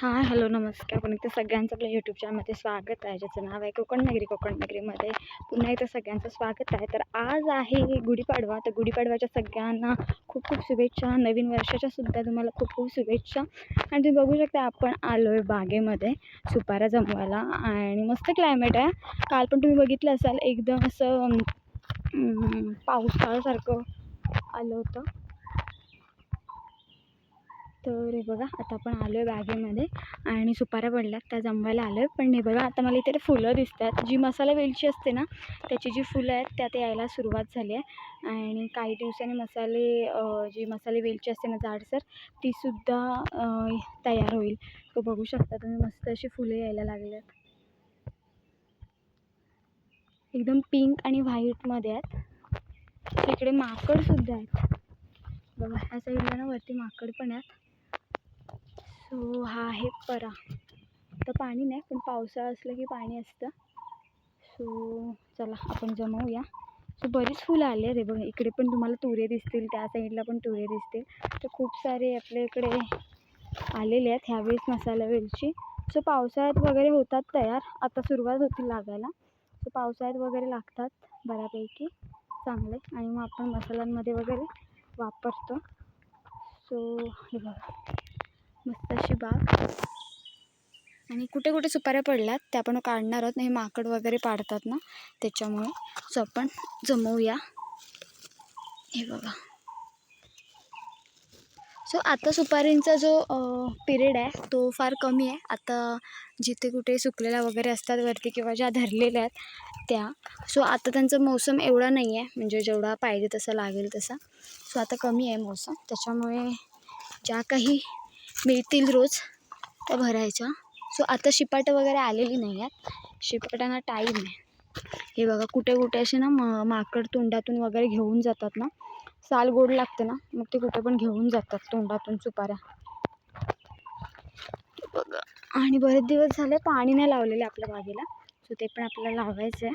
Hi hello नमस्कार. पण इथं सगळ्यांचं आपल्या यूट्यूब चॅनलमध्ये स्वागत आहे. ज्याचं नाव आहे कोकण नगरी कोकण नगरीमध्ये. पुन्हा इथं सगळ्यांचं स्वागत आहे. तर आज आहे गुढीपाडवा. तर गुढीपाडव्याच्या सगळ्यांना खूप खूप शुभेच्छा. नवीन वर्षाच्या सुद्धा तुम्हाला खूप खूप शुभेच्छा. आणि तुम्ही बघू शकता आपण आलो आहे बागेमध्ये सुपाऱ्या जमवायला. आणि मस्त क्लायमेट आहे. काल पण तुम्ही बघितलं असाल एकदम असं पावसाळ्यासारखं आलं होतं. तर हे बघा आता आपण आलो आहे बागेमध्ये आणि सुपाऱ्या पडल्यात त्या जमवायला आलो आहे पण हे बघा आता मला इथे फुलं दिसत आहेत जी मसाला वेलची असते ना त्याची जी फुलं आहेत त्यात यायला सुरुवात झाली आहे. आणि काही दिवसांनी मसाले जी मसाले वेलची असते ना जाडसर तीसुद्धा तयार होईल. तो बघू शकता तुम्ही मस्त अशी फुलं यायला लागली आहेत. एकदम पिंक आणि व्हाईटमध्ये आहेत. तिकडे माकडसुद्धा आहेत. बघा ह्या साईडला ना वरती माकड पण आहेत. सो हा आहे परा. तर पाणी नाही पण पावसाळा असलं की पाणी असतं. सो चला आपण जमवूया. सो बरीच फुलं आले आहेत हे बघा. इकडे पण तुम्हाला तुरे दिसतील त्या साईडला पण तुरे दिसतील. तर खूप सारे आपल्या इकडे आलेले आहेत ह्यावेळेस मसाला वेलची. सो पावसाळ्यात वगैरे होतात तयार. आता सुरुवात होतील लागायला. सो पावसाळ्यात वगैरे लागतात बऱ्यापैकी. चांगले. आणि मग आपण मसाल्यांमध्ये वगैरे वापरतो. सो हे बघा. मस्त अशी बाग. आणि कुठे कुठे सुपाऱ्या पडल्यात त्या आपण काढणार आहोत. नाही माकड वगैरे पाडतात ना त्याच्यामुळे. सो आपण जमवूया. हे बघा. सो आता सुपारींचा जो पिरियड आहे तो फार कमी आहे. आता जिथे कुठे सुकलेल्या वगैरे असतात वरती किंवा ज्या धरलेल्या आहेत त्या. सो आता त्यांचा मौसम एवढा नाही आहे. म्हणजे जेवढा पाहिजे तसा लागेल तसा. सो आता कमी आहे मौसम. त्याच्यामुळे ज्या काही मिळतील रोज त्या भरायच्या. सो आता शिपाटं वगैरे आलेली नाही आहेत शिपाटांना टाईम आहे. हे बघा कुठे कुठे असे ना म माकड तोंडातून वगैरे घेऊन जातात ना साल गोड लागते ना मग ते कुठे पण घेऊन जातात तोंडातून सुपाऱ्या. बघा. आणि बरेच दिवस झाले पाणी नाही लावलेले आपल्या बागेला. सो ते पण आपल्याला लावायचं आहे.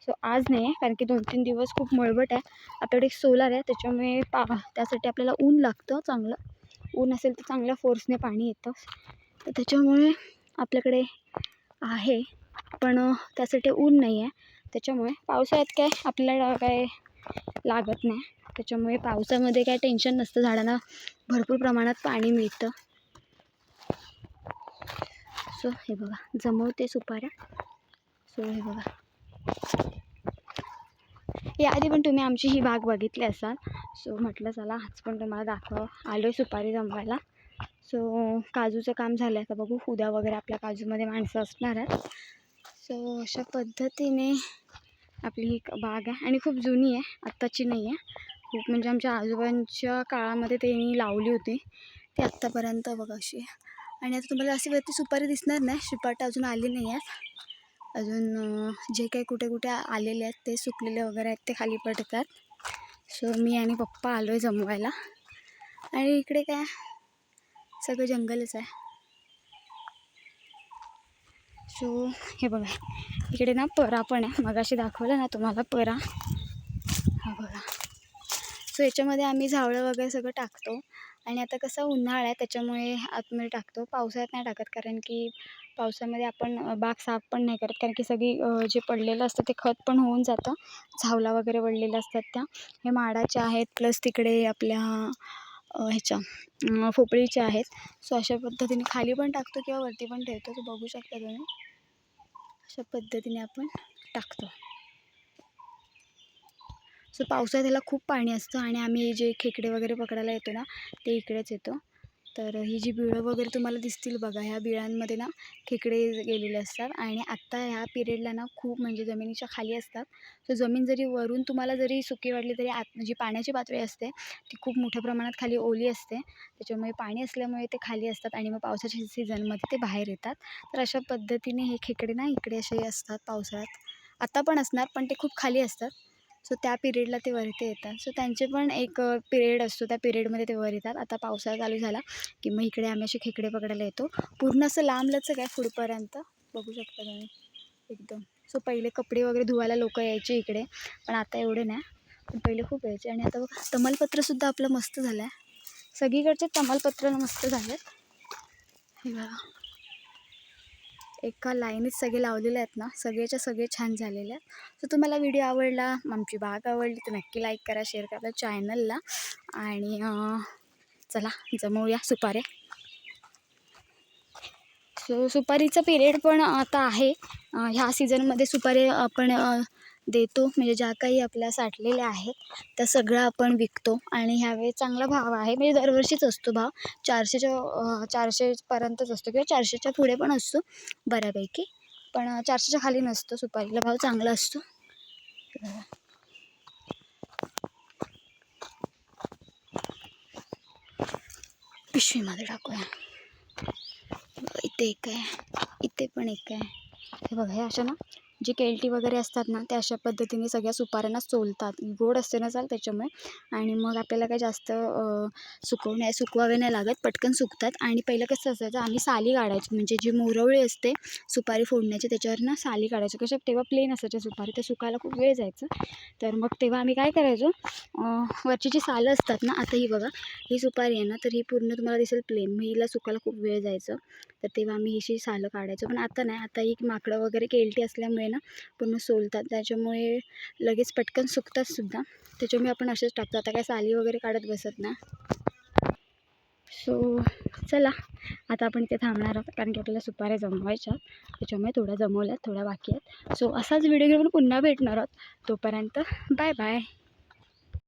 सो आज नाही आहे कारण की दोन तीन दिवस खूप मळबट आहे. आपल्याकडे एक सोलार आहे त्याच्यामुळे पा त्यासाठी आपल्याला ऊन लागतं चांगलं. ऊन असेल तर चांगल्या फोर्सने पाणी येतं. तर त्याच्यामुळे आपल्याकडे आहे. पण त्यासाठी ऊन नाही आहे त्याच्यामुळे पावसाळ्यात काय आपल्याला काय लागत नाही. त्याच्यामुळे पावसामध्ये काय टेन्शन नसतं. झाडांना भरपूर प्रमाणात पाणी मिळतं. सो हे बघा. जमवते सुपाऱ्या. सो हे बघा. याआधी पण तुम्ही आमची ही बाग बघितली असाल. सो म्हटलं चला आज पण तुम्हाला दाखव. आलो आहे सुपारी जमवायला. सो काजूचं काम झालं आहे बघू उद्या वगैरे आपल्या काजूमध्ये माणसं असणार आहेत. सो अशा पद्धतीने आपली ही बाग आहे. आणि खूप जुनी आहे. आत्ताची नाही आहे खूप म्हणजे आमच्या आजोबांच्या काळामध्ये त्यांनी लावली होती. ती आत्तापर्यंत बघा अशी. आहे. आणि आता तुम्हाला अशी वरती सुपारी दिसणार नाही. शिपाट अजून आली नाही आहेत अजून जे काही कुठे कुठे आलेले आहेत ते सुकलेले वगैरे आहेत ते खाली पडतात. सो मी आणि पप्पा आलो आहे जमवायला. आणि इकडे काय? सगळं जंगलच आहे. सो हे बघा. इकडे ना परा पण आहे. मगाशी दाखवलं ना तुम्हाला परा. हा बघा. सो याच्यामध्ये आम्ही झावळं वगैरे सगळं टाकतो. आणि आता कसं उन्हाळा आहे त्याच्यामुळे आतमध्ये टाकतो. पावसाळ्यात नाही टाकत कारण की पावसामध्ये आपण बाग साफ पण नाही करत. कारण की सगळी जे पडलेलं असतं ते खत पण होऊन जातं. झावला वगैरे वळलेल्या असतात त्या. हे माडाच्या आहेत प्लस तिकडे आपल्या ह्याच्या अं, पोपळीच्या आहेत. सो अशा पद्धतीने खाली पण टाकतो किंवा वरती पण ठेवतो. तो बघू शकता तुम्ही. अशा पद्धतीने आपण टाकतो. सो पावसाळ्यात ह्याला खूप पाणी असतं आणि आम्ही जे खेकडे वगैरे पकडायला येतो ना ते इकडेच येतो. तर ही जी बिळं वगैरे तुम्हाला दिसतील बघा ह्या बिळांमध्ये ना खेकडे गेलेले असतात आणि आत्ता ह्या पिरियडला ना खूप म्हणजे जमिनीच्या खाली असतात. सो जमीन जरी वरून तुम्हाला जरी सुकी वाटली तरी आत जी पाण्याची पातळी असते ती खूप मोठ्या प्रमाणात खाली ओली असते. त्याच्यामुळे पाणी असल्यामुळे ते खाली असतात आणि मग पावसाच्या सीझनमध्ये ते बाहेर येतात. तर अशा पद्धतीने हे खेकडे ना इकडे असे असतात पावसाळ्यात. आत्ता पण असणार पण ते खूप खाली असतात. सो त्या पिरियडला ते वरती येतात. सो त्यांचे पण एक पिरियड असतो. त्या पिरियडमध्ये ते वर येतात. आता पावसाळा चालू झाला की मग इकडे आम्ही असे खेकडे पकडायला येतो. पूर्ण असं लांबलंच आहे पुढपर्यंत. बघू शकता तुम्ही. एकदम. सो पहिले कपडे वगैरे धुवायला लोक यायचे इकडे. पण आता एवढे नाही. पण पहिले खूप यायचे. आणि आता बघ तमालपत्रसुद्धा आपलं मस्त झालं आहे सगळीकडचे तमालपत्र मस्त झालेत. हे बघा. एका लाईनीत सगळे लावलेले आहेत ना सगळेच्या सगळे छान झालेले आहेत. तर तुम्हाला व्हिडिओ आवडला आमची बाग आवडली तर नक्की लाईक करा शेअर करा चॅनलला आणि चला जमवूया सुपाऱ्या. सो सुपारीचा पिरियड पण आता आहे. ह्या सीझनमध्ये सुपारी आपण देतो. म्हणजे ज्या काही आपल्या साठलेल्या आहेत त्या सगळं आपण विकतो. आणि ह्यावेळी चांगला भाव आहे. म्हणजे दरवर्षीच असतो भाव. चारशेच्या चारशेपर्यंतच असतो किंवा चारशेच्या पुढे पण असतो बऱ्यापैकी. पण चारशेच्या खाली नसतो सुपारीला. भाव चांगला असतो. पिशवीमध्ये टाकूया. इथे एक आहे. इथे पण एक आहे. हे बघा हे अशा ना? जे केळटी वगैरे असतात ना त्या अशा पद्धतीने सगळ्या सुपाऱ्यांना सोलतात. गोड असते ना चाल त्याच्यामुळे. आणि मग आपल्याला काय जास्त अं, सुकवणे सुकवावे नाही लागत पटकन सुकतात. आणि पहिलं कसं असायचं आम्ही साली काढायचो. म्हणजे जी मोरवळी असते सुपारी फोडण्याची त्याच्यावर ना साली काढायचो. कशा तेव्हा प्लेन असायच्या सुपारी. ते सुकायला खूप वेळ जायचं. तर मग तेव्हा आम्ही काय करायचो वरची जी सालं असतात ना आता ही बघा ही सुपारी आहे ना तर ही पूर्ण तुम्हाला दिसेल प्लेन मग हिला सुकायला खूप वेळ जायचं. तर तेव्हा आम्ही हिशी सालं काढायचो. पण आता नाही. आता ही माकडं वगैरे केलटी असल्यामुळे ना पूर्ण सोलतात. त्याच्यामुळे लगेच पटकन सुकतात सुद्धा. त्याच्यामुळे आपण असेच टाकतो. आता काय साली वगैरे काढत बसत ना. सो चला. आता आपण इथे थांबणार आहोत. कारण की आपल्याला सुपाऱ्या जमवायच्या त्याच्यामुळे थोड्या जमवल्यात थोड्या बाकी आहेत. सो असाच व्हिडिओ घेऊन पुन्हा भेटणार आहोत. तोपर्यंत बाय बाय